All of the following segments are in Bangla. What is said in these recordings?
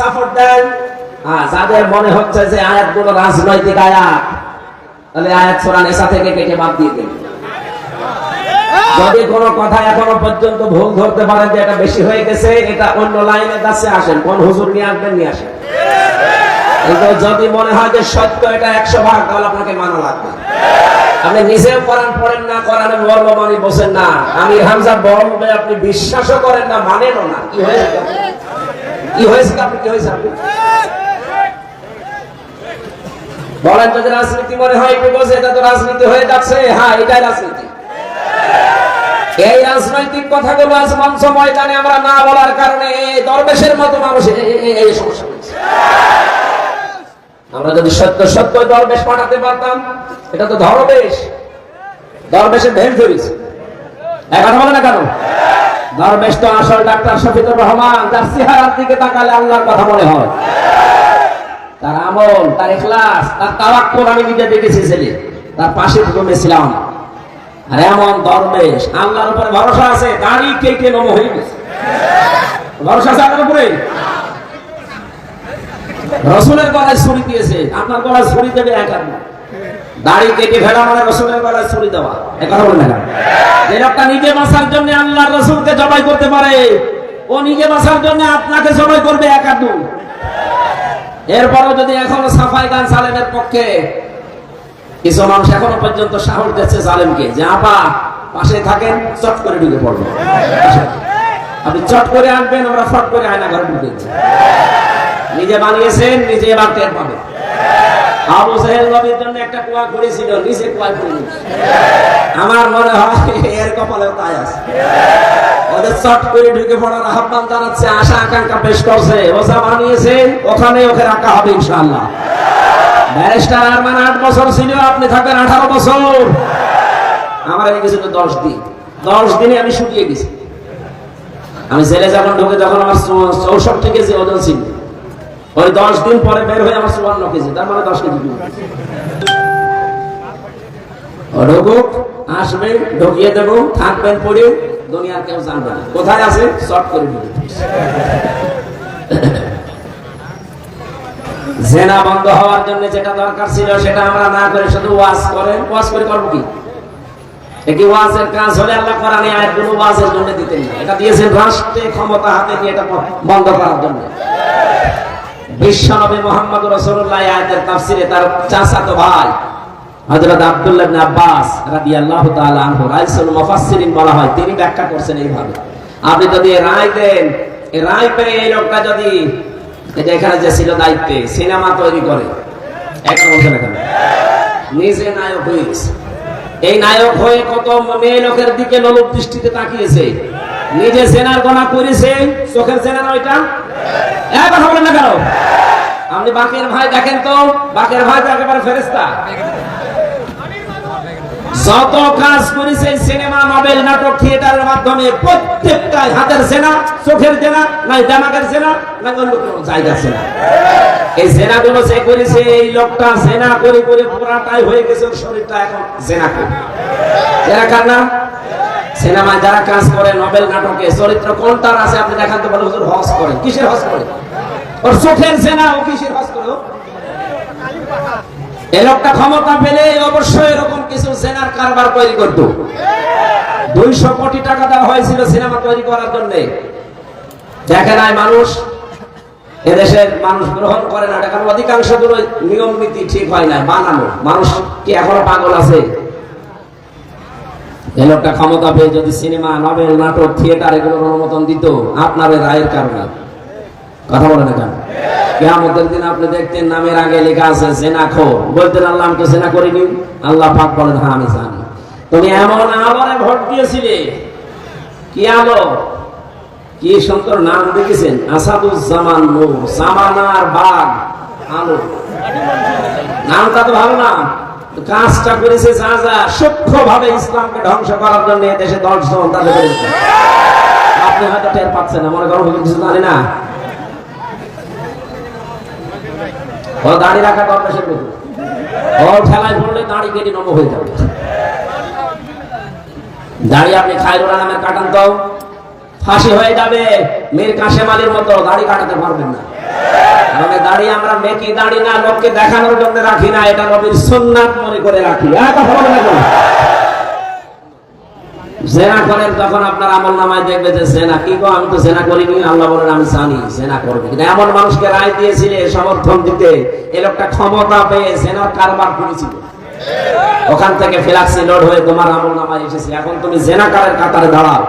সাপোর্ট দেন। হ্যাঁ, যাদের মনে হচ্ছে যে আয়াতগুলো রাজনৈতিক আয়াত তাহলে আয়াত ছোড়া নেশা থেকে কেটে বাদ দিয়ে দিন। যদি কোনো কথা এখনও পর্যন্ত ভুল ধরতে পারেন যে এটা বেশি হয়ে গেছে এটা অন্য লাইনে কাছে আসেন কোন হুজুর নিয়ে আসবেন নিয়ে আসেন। কিন্তু যদি মনে হয় যে সত্য এটা একশো ভাগ তাহলে আপনাকে মানা লাগবে। আপনি নিজেও করান পড়েন না করান মর্মমানি বসেন না। আমি হামজা বলবে আপনি বিশ্বাসও করেন না মানেনও না। কি হয়েছে? কি হয়েছে আপনি কি হয়েছে? আপনি বলেন যদি রাজনীতি মনে হয় একটু বসে এটা তো রাজনীতি হয়ে যাচ্ছে। হ্যাঁ এটাই রাজনীতি। এই রাজনৈতিক কথাগুলো আজ মঞ্চ ময়দানে আমরা না বলার কারণে দরবেশের মতো মানুষ এই সমস্যা আমরা যদি সত্য সত্য দরবেশ পাঠাতে পারতাম, এটা তো ধরবেশ। দরবেশের ধরেছে। এক কথা বলে না কেন তো আসল ডাক্তার শফিকুর রহমান, যার চেহারার দিকে তাকালে আল্লাহর কথা মনে হয়। তার আমল, তার ইখলাস, তার তাওয়াক্কুল আমি নিজে দেখেছি ছেলে। তার পাশে ঘুমেছিলাম আর এমন দরবেশ আল্লাহর উপরে ভরসা আছে, দাড়ি কে নম হয়ে গেছে। ভরসা আছে আপনার উপরে? রসুলের গলায় ছুরি দিয়েছে, আপনার গলায় ছুরি দেবে এক আদমি দাড়ি কেটে ফেলা মানে রসুলের গলায় ছুরি দেওয়া। এ কথা বলবেন না? যে লোকটা নিজে বাঁচার জন্য আল্লাহ রসুলকে জবাই করতে পারে, ও নিজে বাঁচার জন্য আপনাকে জবাই করবে এক আদমি এরপরও যদি এখনও সাফাই গান সালেমের পক্ষে, কিছু মানুষ এখনও পর্যন্ত সাহস দিচ্ছে সালেমকে যে, আপা, পাশে থাকেন, চট করে ঢুকে পড়বে আপনি চট করে আনবেন, আমরা ফট করে আয়না ঘরে ঢুকে দিচ্ছি। নিজে বানিয়েছেন, নিজে এবার টের পাবে। আবু সাহেব নবীর জন্য একটা কুয়া করেছিল কুয়া আমার মনে হয় এর তাই আছে। ওদের চট করে ঢুকে পড়ার আহ্বান জানাচ্ছে, আশা আকাঙ্ক্ষা পেশ করছে। ওসা বানিয়েছে ওখানে ওকে রাখা হবে ইনশাআল্লাহ। ব্যারিস্টার আর মানে আট বছর ছিল, আপনি থাকেন আঠারো বছর। আমার এই গেছিল দশ দিন। দশ দিনে আমি শুকিয়ে গেছি। আমি জেলে যখন ঢুকে যখন আমার চৌষট্টি কেজি ওজন ছিল। ওই দশ দিন পরে বের হয়ে আমার চুয়ান্ন কেজি, তার মানে দশ কেজি ঢুকুক ঢুকিয়ে থাকবেন পড়ে, দুনিয়ার কেউ জানবে না। কোথায় আছে? শর্ট করে জেনা বন্ধ হওয়ার জন্য যেটা দরকার ছিল সেটা আমরা না করে শুধু ওয়াজ করেন। ওয়াজ করে করব কি? একটি ওয়াজের কাজ হলে আল্লাহ কোরআনে আয়াতগুলো জন্য দিতেন না। এটা দিয়েছেন রাষ্ট্রে ক্ষমতা হাতে নিয়ে এটা বন্ধ করার জন্য। বিশ্বনবী মোহাম্মদ রাসূলুল্লাহ আয়াতের তাফসিরে তার চাচাতো ভাই আব্দুল্লাহ আব্বাস রাইসুল বলা হয়, তিনি ব্যাখ্যা করছেন এইভাবে। আপনি যদি রায় দেন এই রায় পেয়ে এই লোকটা যদি এটা এখানে যে ছিল দায়িত্বে, সিনেমা তৈরি করে এখানে নিজে নায়ক এই নায়ক হয়ে কত মেয়ে লোকের দিকে লোলুপ দৃষ্টিতে তাকিয়েছে। নিজে সেনার গোনা করেছে, চোখের সেনার ওইটা কথা বলেন না কেন? আপনি বাকের ভাই দেখেন তো, বাকের ভাই তো একেবারে ফেরেস্তা যত কাজ করেছে সিনেমা নভেল নাটক, থিয়েটারের মাধ্যমে প্রত্যেকটা হাতের সেনা, চোখের সেনা নাই দামাকের সেনা না অন্য কোনো জায়গার সেনা। এই সেনা গুলো সে করেছে, এই লোকটা সেনা করে করে পুরাটাই হয়ে গেছে শরীরটা এখন সেনা করে। সেনা কার নাম? সিনেমায় যারা কাজ করে নভেল নাটকে চরিত্র কোনটার আছে আপনি দেখান তো বলে হুজুর হস করে। কিসের হস করে? ওর চোখের সেনা, ও কিসের হস করে? এই লোকটা ক্ষমতা পেলে অবশ্যই এরকম কিছু সেনার কারবার তৈরি করতো। দুইশো কোটি টাকা দেওয়া হয়েছিল সিনেমা তৈরি করার জন্য। দেখে নাই মানুষ। এদেশের মানুষ গ্রহণ করে না। কারণ অধিকাংশ নিয়ম নীতি ঠিক হয় না বানানো মানুষ কি এখনও পাগল আছে? এই লোকটা ক্ষমতা পেয়ে যদি সিনেমা, নভেল, নাটক, থিয়েটার এগুলোর অনুমোদন দিত, আপনার রায়ের কারণে। কথা বলে না কেন? কেয়ামতের দিন আপনি দেখতেন নামের আগে লেখা আছে, জেনা খো বলতেন, আল্লাহ আমি তো জেনা করিনি। আল্লাহ পাক বলেন হ্যাঁ আমি জানি। তুমি এমন আলোরে ভোট দিয়েছিলে। কি আলো? কি সুন্দর নাম দেখেছেন? আসাদুজ্জামান নূর, জামানার বাগ। আলো। নামটা তো ভালো না। কাজটা করেছে যা যা সূক্ষ্ম ভাবে ইসলামকে ধ্বংস করার জন্য দেশে দর্শন তাদের করেছে আপনি হয়তো টের পাচ্ছেন না, মনে হুজুর কিছু জানি না। ও দাড়ি রাখা দরবেশের মতো ও ঠেলায় পড়লে কেটে নম হয়ে যাবে। দাড়ি আপনি নামের কাটান তো, ফাঁসি হয়ে যাবে। মীর কাশেম আলীর মতো দাড়ি কাটাতে পারবেন না। সমর্থন দিতে, এ লোকটা ক্ষমতা পেয়ে জেনার কারবার করেছিল। ওখান থেকে ফিলাক্সি লোড হয়ে তোমার আমল নামায় এসেছে। এখন তুমি জেনাকারের কাতারে দাঁড়াও।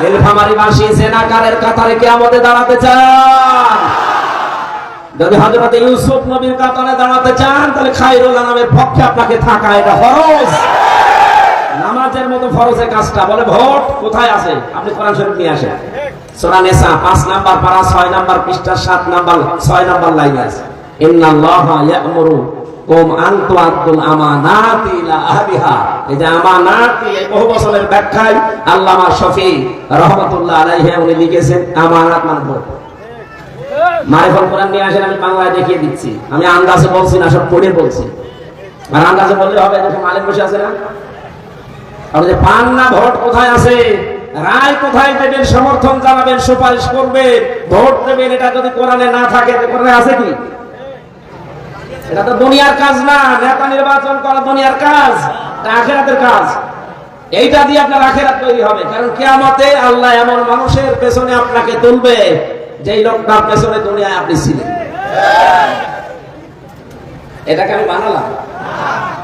নীলফামারি বাসী জেনাকারের কাতারে কে আমাদের দাঁড়াতে চান। যদি হজরত ইউসুফ নবীর কাতারে দাঁড়াতে চান, তাহলে খাইরুল নামের পক্ষে আপনাকে থাকা এটা ফরজ। নামাজের মতো ফরজের কাজটা। বলে, ভোট কোথায় আছে? আপনি কোরআন শরীফ নিয়ে আসেন। সূরা নিসা 5 নাম্বার পারা 6 নাম্বার পৃষ্ঠা 7 নাম্বার 6 নাম্বার লাইনে আছে। ইন্নাল্লাহা ইয়া'মুরু কুম আন তুআদ্দুল আমানাতি ইলা আহলিহা। এই যে আমানাতি, এই বহু বছরের ব্যাখ্যায় আল্লামা শফি রহমাতুল্লাহ আলাইহি উনি লিখেছেন, আমানাত মানে ভোট। মারিফল কোরআন নিয়ে আসেন, আমি বাংলায় দেখিয়ে দিচ্ছি। আমি আন্দাজে বলছি না, সব পড়ে বলছি। আর আন্দাজে বললে হবে দেখো মালিক বসে আছে না? আপনি ভোট কোথায় আছে? রায় কোথায় দেবেন, সমর্থন জানাবেন, সুপারিশ করবেন ভোট দেবেন, এটা যদি কোরআনে না থাকে কোরআনে আছে কি? এটা তো দুনিয়ার কাজ না, নেতা নির্বাচন করা দুনিয়ার কাজ আখেরাতের কাজ। এইটা দিয়ে আপনার আখেরাত তৈরি হবে, কারণ কিয়ামতে আল্লাহ এমন মানুষের পেছনে আপনাকে তুলবে। যেই লোকটার পেছনে দুনিয়ায় আপনি ছিলেন। এটাকে আমি বানালাম।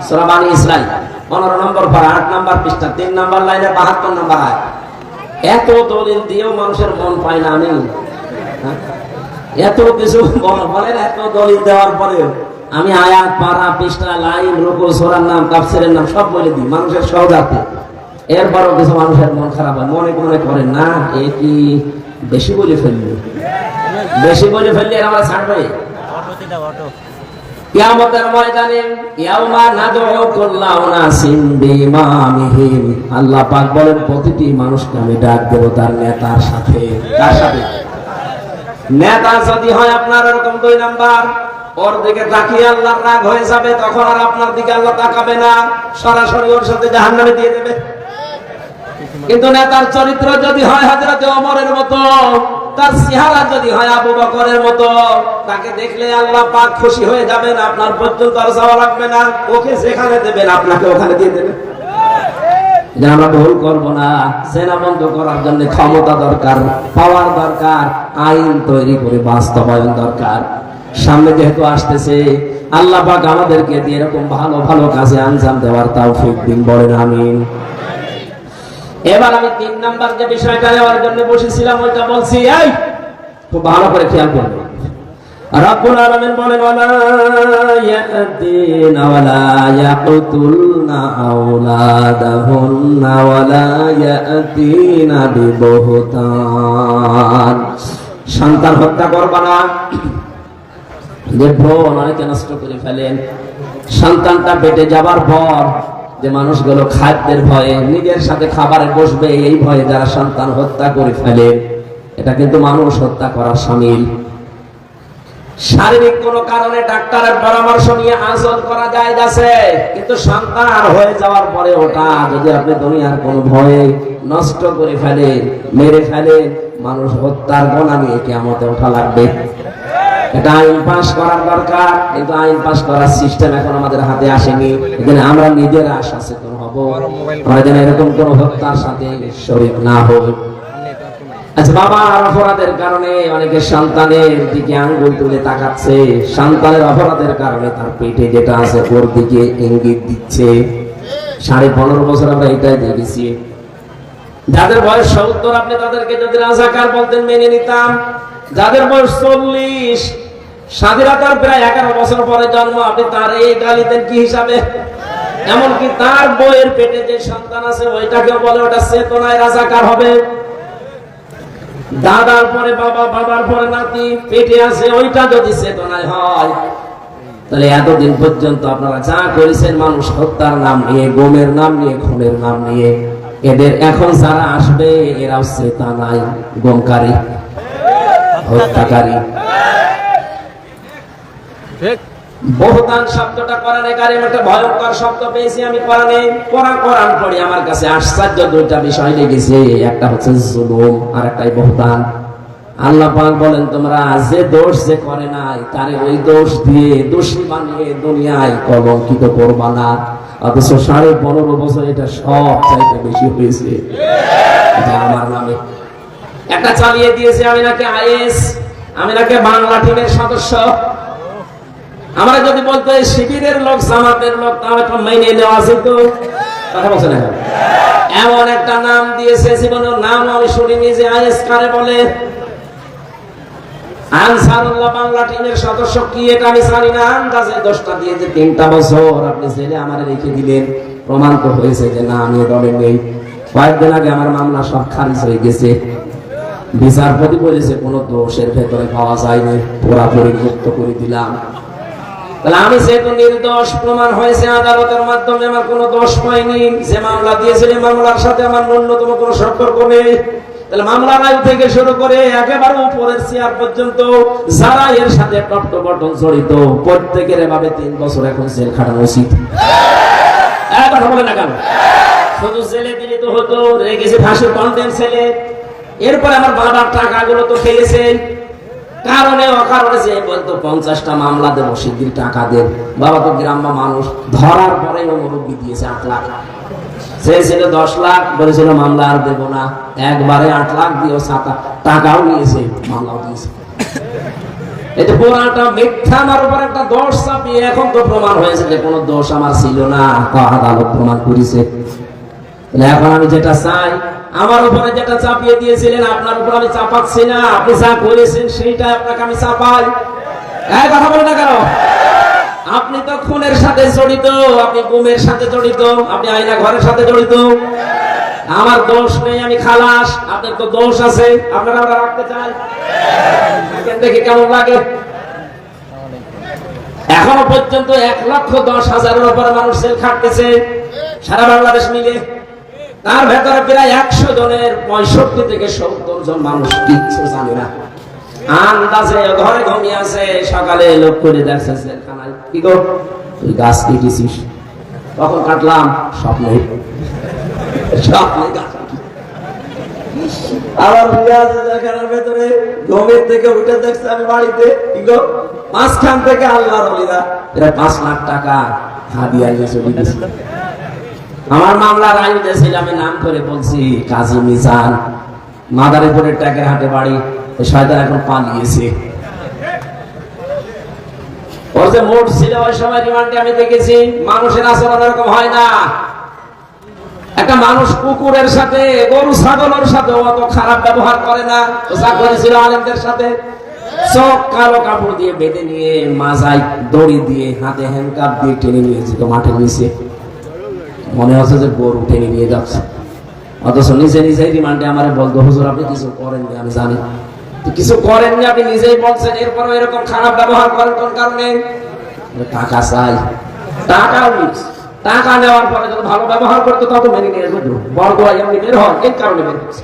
সূরা বানী ইসরাইল। 15 নম্বর পারা 8 নম্বর পৃষ্ঠা 3 নম্বর লাইনে 72 নম্বর আয়াত এত দলিল দিয়েও মানুষের মন পায় না, আমি। হ্যাঁ? এত কিছু বলেন এত দলিল দেওয়ার পরেও আমি আয়াত, পারা, পৃষ্ঠা, লাইন, রুকু, সূরার নাম, তাফসীরের নাম সব বলে দিই, মানুষের সহজাতে। এরপরও কিছু মানুষের মন খারাপ হয়, মনে মনে করেন, না, এ কি বেশি বলে ফেললি বেশি বলে ফেললে আমরা ছাড়বে। আল্লাহ প্রতিটি তার নেতার সাথে। সাথে? নেতা যদি হয় আপনার এরকম দুই নাম্বার। ওর দিকে তাকিয়ে তখন আর আপনার দিকে আল্লাহ তাকাবে না। সরাসরি ওর সাথে জাহান্নামে দিয়ে দেবে। কিন্তু নেতার চরিত্র যদি হয় হযরতে ওমরের মতো, তার চেহারা যদি হয় আবু বকরের মতো, তাকে দেখলে আল্লাহ পাক খুশি হয়ে যাবেন, আপনার পর্যন্ত আর যাওয়া লাগবে না, ওকে যেখানে দেবেন, আপনাকে ওখানে দিয়ে দেবেন। আমরা ভুল করব না, সেনা বন্ধ করার জন্য ক্ষমতা দরকার, পাওয়ার দরকার, আইন তৈরি করে বাস্তবায়ন দরকার। সামনে যেহেতু আসতেছে, আল্লাহ পাক আমাদেরকে দিয়ে এরকম ভালো ভালো কাজে আঞ্জাম দেওয়ার তৌফিক দিন, বলেন আমিন। এবার আমি তিন নাম্বার যে বিষয়টা নেওয়ার জন্য বসেছিলাম, ওইটা বলছি, এই, খুব ভালো করে খেয়াল করবে সন্তান হত্যা করবা না। যে ভ্রণ অনেকে নষ্ট করে ফেলেন। সন্তানটা পেটে যাবার পর যে মানুষগুলো খাদ্যের ভয়ে নিজের সাথে খাবারে বসবে, এই ভয়ে যারা সন্তান হত্যা করে ফেলে, এটা কিন্তু মানুষ হত্যা করার সামিল। শারীরিক কোন কারণে ডাক্তারের পরামর্শ নিয়ে আচরণ করা যায় যাচ্ছে, কিন্তু সন্তান হয়ে যাওয়ার পরে ওটা যদি আপনি দুনিয়ার কোন ভয়ে নষ্ট করে ফেলেন মেরে ফেলেন মানুষ হত্যার গোনা নিয়ে কেমতে ওঠা লাগবে। এটা আইন পাস করার দরকার, কিন্তু আইন পাস করার সিস্টেম এখন আমাদের হাতে আসেনি। এখানে আমরা নিজেরা সচেতন হব। যেন এরকম কোন হত্যার সাথে শরীর না হই। আচ্ছা বাবা আর অপরাধের কারণে অনেকে সন্তানের দিকে আঙ্গুল তুলে তাকাচ্ছে। সন্তানের অপরাধের কারণে তার পেটে যেটা আছে, ওর দিকে ইঙ্গিত দিচ্ছে। সাড়ে পনেরো বছর আমরা এটাই দেখেছি। যাদের বয়স সত্তর, আপনি তাদেরকে যদি রাজাকার বলতেন মেনে নিতাম। যাদের বয়স চল্লিশ স্বাধীনতার প্রায় এগারো বছর পরে জন্ম, আপনি তার এই গালিতেন কি হিসাবে? এমনকি তার বইয়ের পেটে যে সন্তান আছে, ওইটাকেও বলে, ওটা চেতনায় রাজাকার হবে। দাদার পরে বাবা, বাবার পরে নাতি, পেটে আছে, ওইটা যদি চেতনায় হয়, তাহলে এতদিন পর্যন্ত আপনারা যা করেছেন, মানুষ হত্যার নাম নিয়ে গোমের নাম নিয়ে, খুনের নাম নিয়ে, এদের এখন যারা আসবে, এরাও চেতনায়, গমকারী, হত্যাকারী। বহুদান শব্দটা একটা ভয়ঙ্কর শব্দ পেয়েছি আমি কোরআনে। কোরআন আমার কাছে আশ্চর্য দুইটা বিষয় লেগেছে। একটা হচ্ছে জুলুম আর একটাই বহুদান আল্লাহ পাক বলেন, তোমরা যে দোষ যে করে নাই, তারে ওই দোষ দিয়ে দোষী বানিয়ে দুনিয়ায় কলঙ্কিত করবা না। অথচ সাড়ে পনেরো বছর এটা সব চাইতে বেশি হয়েছে। আমার নামে। একটা চালিয়ে দিয়েছে আমি নাকি আইএস আমি নাকি বাংলা টিমের সদস্য। আমরা যদি বলতো এই শিবিরের লোক, জামাতের লোক, তাহলে তো মেনে নেওয়া যেত। কথা বলছে না? এমন একটা নাম দিয়েছে জীবনের নাম আমি শুনিনি যে আইএস কারে বলে। হয়ে বিচারপতি বলেছে কোনো দোষের ভেতরে পাওয়া যায়নি। পুরাপুরি মুক্ত করে দিলাম। তাহলে আমি যেহেতু নির্দোষ, প্রমাণ হয়েছে আদালতের মাধ্যমে, আমার কোনো দোষ পাইনি যে মামলা দিয়েছিল মামলার সাথে আমার ন্যূনতম কোনো সম্পর্ক নেই। তাহলে থেকে শুরু করে একেবারে উপরের চেয়ার পর্যন্ত যারা এর সাথে টপ্ট বটন জড়িত, প্রত্যেকের এভাবে তিন বছর এখন জেল খাটানো উচিত। কথা না কেন? শুধু জেলে দিলে তো হতো রেখেছে ফাঁসির কন্টেন্ট ছেলে এরপরে আমার বাবার টাকাগুলো তো খেয়েছে। কারণে অকারণে যে বলতো, পঞ্চাশটা মামলা দেবো সিদ্ধির টাকা দেন বাবা তো গ্রাম্য মানুষ, ধরার পরে ও মুরব্বী দিয়েছে আট লাখ। চেয়েছিল দশ লাখ, বলেছিল মামলা আর দেবো না। একবারে আট লাখ দিয়েও সাতা টাকাও নিয়েছে, মামলাও দিয়েছে। এটা পুরাটা মিথ্যা, আমার উপর একটা দোষ চাপিয়ে এখন তো প্রমাণ হয়েছে যে কোনো দোষ আমার ছিল না। আদালত প্রমাণ করেছে। তাহলে এখন আমি যেটা চাই, আমার উপরে যেটা চাপিয়ে দিয়েছিলেন, আপনার উপর আমি চাপাচ্ছি না। আপনি যা করেছেন, সেইটা আপনাকে আমি চাপাই। এই কথা বলে না কেন? আপনি তো খুনের সাথে জড়িত, আপনি গুমের সাথে জড়িত, আপনি আয়না ঘরের সাথে জড়িত। আমার দোষ নেই, আমি খালাস। আপনার তো দোষ আছে। আপনারা আমরা রাখতে চাই দেখি কেমন লাগে। এখনও পর্যন্ত এক লক্ষ দশ হাজারের উপরে মানুষ জেল খাটতেছে, সারা বাংলাদেশ মিলে। তার ভেতরে প্রায় একশো জনের পঁয়ষট্টি থেকে সত্তর জন মানুষ, কিচ্ছু জানে না। আন্দাজে ঘরে ঘুমিয়ে আছে, সকালে লোক করে দেখছে কি গো, তুই গাছ কেটেছিস? কখন কাটলাম? স্বপ্নে। গাছ। আবার ভেতরে থেকে উঠে দেখছে আমি বাড়িতে। কি গো, মাঝখান থেকে আল্লাহর পাঁচ লাখ টাকা হাদিয়া নিয়ে চলে গেছে আমার মামলার আইন ছিল, আমি নাম করে বলছি, কাজী মিজান, মাদারীপুরের ট্যাগের হাটে বাড়ি শয়তান এখন পালিয়েছে। ওর যে মোট ছিল, ওই সময় রিমান্ডে আমি দেখেছি, মানুষের আচরণ এরকম হয় না। একটা মানুষ কুকুরের সাথে, গরু ছাগলের সাথে অত খারাপ ব্যবহার করে না। যা করেছিল আলেমদের সাথে, চোখ কালো কাপড় দিয়ে বেঁধে নিয়ে, মাজায় দড়ি দিয়ে, হাতে হ্যান্ডকাপ দিয়ে টেনে নিয়ে যেত মাঠে নিচে। মনে হচ্ছে যে গরু টেনে নিয়ে যাচ্ছে। অথচ নিজে নিজেই রিমান্ডে আমার বলতো, হুজুর, আপনি কিছু করেননি আমি জানি। কিছু করেননি আপনি নিজেই বলছেন এরপর এরকম খারাপ ব্যবহার করেন কোন কারণে? টাকা চাই। নিচ্ছে টাকা নেওয়ার পরে যত ভালো ব্যবহার করতো, তত মেনে নিয়ে আসবে বর্গ এমনি বের হয় এই কারণে বের হচ্ছে।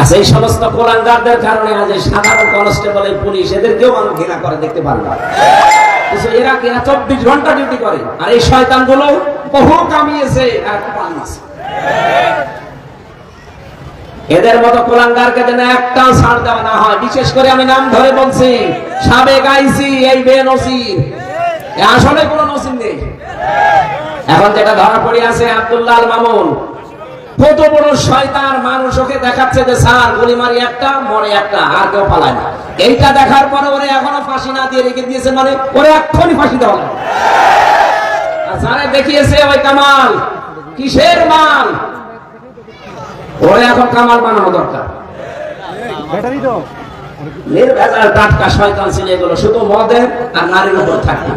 আচ্ছা এই সমস্ত কোলাঙ্গারদের কারণে আজ সাধারণ কনস্টেবল, এই পুলিশ, এদেরকেও মানুষ ঘৃণা করে, দেখতে পারে এরা চব্বিশ ঘণ্টা ডিউটি করে? আর এই শয়তানগুলো বহু কামিয়েছে। একটু এদের মতো কোলাঙ্গারকে যেন একটাও ছাড় দেওয়া না হয়। বিশেষ করে আমি নাম ধরে বলছি, সাবেক আইসি, এই বে নসির। আসলে কোনো নসির নেই। এখন যেটা ধরা পড়ে আছে আব্দুল্লাহ মামুন। কত বড় শয়তান মানুষ ওকে দেখাচ্ছে যে স্যার গুলি মারি একটা মরে একটা আর কেউ পালায় না। এইটা দেখার পরে ওরে এখনও ফাঁসি না দিয়ে রেখে দিয়েছে মানে ওরে এক্ষুনি ফাঁসি দেওয়া লাগবে। আর যারে দেখিয়েছে ওই কামাল কিসের মাল? ওরে এখন কামাল বানানো দরকার। নির্ভেজাল টাটকা শয়তান ছিল এগুলো শুধু মদের আর নারীর উপর থাকবে।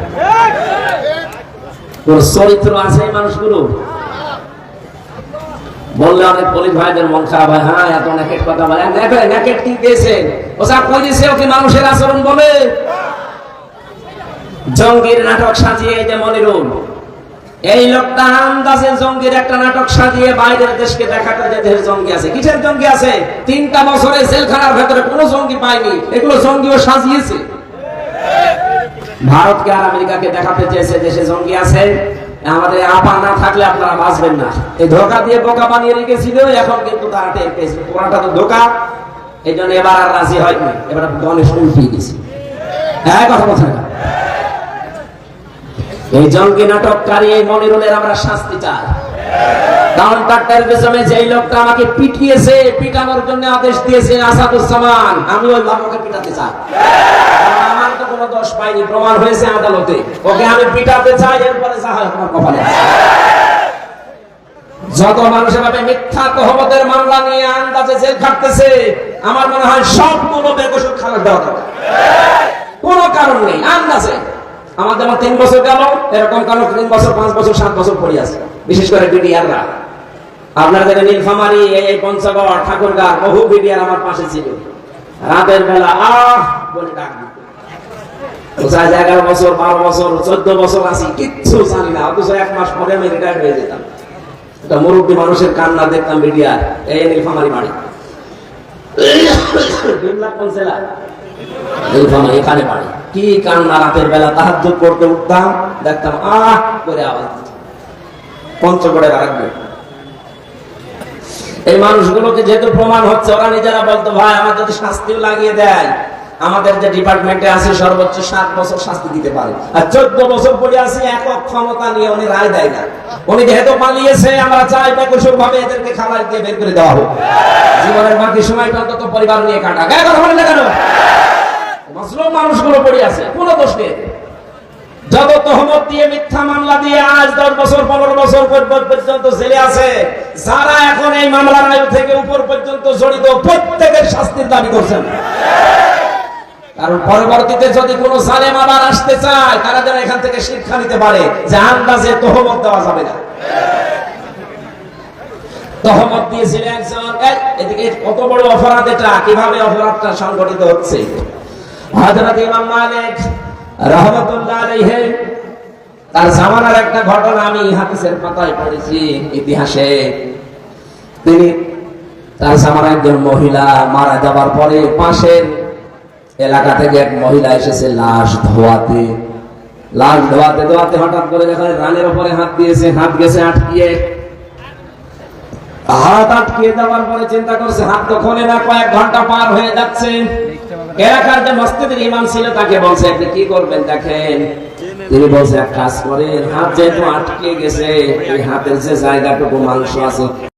কোন চরিত্র আছে এই মানুষগুলো। বললে অনেক ভাইদের মন খারাপ হয় হ্যাঁ এত কথা বলে। কি ও কই ওকে মানুষের আচরণ বলে? জঙ্গির নাটক সাজিয়ে এই যে মনিরুল। এই লোকটা আন্দাজে জঙ্গির একটা নাটক সাজিয়ে বাইরের দেশকে দেখাতে যে দেশের জঙ্গি আছে। কিসের জঙ্গি আছে? তিনটা বছরে জেলখানার ভেতরে কোনো জঙ্গি পায়নি। এগুলো জঙ্গিও সাজিয়েছে। ভারতকে আর আমেরিকাকে দেখাতে চেয়েছে দেশে জঙ্গি আছে। আমাদের আপা না থাকলে আপনারা বাঁচবেন না। এই ধোকা দিয়ে বোকা বানিয়ে রেখেছিল, এখন কিন্তু তারা টের পেয়েছে। পুরাটা তো ধোকা। এই জন্য এবার আর রাজি হয়নি। এবার গণেশ উল্টিয়ে গেছি হ্যাঁ কথা কথা এই জঙ্গি নাটককারী এই মনিরুলের আমরা শাস্তি চাই। যত মানুষ এভাবে মিথ্যা তহমতের মামলা নিয়ে আন্দাজে জেল খাটতেছে, আমার মনে হয় সবগুলো বেকসুর খালার দেওয়া দরকার। কোনো কারণ নেই, আন্দাজে। আমাদের আমার তিন বছর গেল, এরকম কারণ তিন বছর, পাঁচ বছর, সাত বছর পড়ে আছে। বিশেষ করে বিডিআররা। আপনার দেখেন নীলফামারি, এই পঞ্চগড়, ঠাকুরগাঁ, বহু বিডিআর আমার পাশে ছিল। রাতের বেলা, আহ, বলে ডাক। এগারো বছর, বারো বছর, চোদ্দ বছর আছি, কিচ্ছু জানি না, অথচ এক মাস পরে আমি রিটায়ার হয়ে যেতাম। মুরব্বী মানুষের কান্না দেখতাম বিডিআর, এই নীলফামারি বাড়ি। কি কান্না, রাতের বেলা তাহাজ করতে উঠতাম, দেখতাম, আহ, করে আওয়াজ পঞ্চগড়ে রাখবে এই মানুষগুলোকে যেহেতু প্রমাণ হচ্ছে, ওরা নিজেরা বলতো, ভাই, আমার যদি শাস্তিও লাগিয়ে দেয়, আমাদের যে ডিপার্টমেন্টে আছে, সর্বোচ্চ সাত বছর শাস্তি দিতে পারে। আর চোদ্দ বছর পরে আছে একক ক্ষমতা নিয়ে উনি রায় দেয় না। উনি যেহেতু পালিয়েছে, আমরা চাই বেকসুর ভাবে এদেরকে খাবার দিয়ে বের করে দেওয়া হোক। জীবনের বাকি সময়টা অন্তত পরিবার নিয়ে কাটা গায়ে কথা না কেন? মানুষগুলো পড়ে আছে, কোনো দোষ নেই তহমত দিয়ে মিথ্যা মামলা দিয়ে আজ দশ বছর, পনেরো বছর পর- পর্যন্ত জেলে আছে। যারা এখন এই মামলার আয়ু থেকে উপর পর্যন্ত জড়িত, প্রত্যেকের শাস্তির দাবি করছেন। কারণ পরবর্তীতে যদি কোনো জালেম আবার আসতে চায়, তারা যেন এখান থেকে শিক্ষা নিতে পারে যে আন্দাজে তহমত দেওয়া যাবে না। তহমত দিয়েছিল একজন। এদিকে কত বড় অপরাধ এটা, কীভাবে অপরাধটা সংগঠিত হচ্ছে? হযরত ইমাম মালিক রহমাতুল্লাহ তার জামানার একটা ঘটনা আমি হাদিসের পাতায় পড়েছি ইতিহাসে। তিনি তার জামানার একজন মহিলা মারা যাবার পরে পাশের এলাকা থেকে এক মহিলা এসেছে লাশ ধোয়াতে। লাশ ধোয়াতে ধোয়াতে হঠাৎ করে দেখা রানের উপরে হাত দিয়েছে, হাত গেছে আটকিয়ে। হাত আটকিয়ে দেওয়ার পরে চিন্তা করছে, হাত তো খোলে না, কয়েক ঘণ্টা পার হয়ে যাচ্ছে। এলাকার যে মসজিদের ইমাম ছিল তাকে বলছে, আপনি কি করবেন দেখেন? তিনি বলছে, এক কাজ করেন, হাত যেহেতু আটকে গেছে, এই হাতের যে জায়গাটুকু মাংস আছে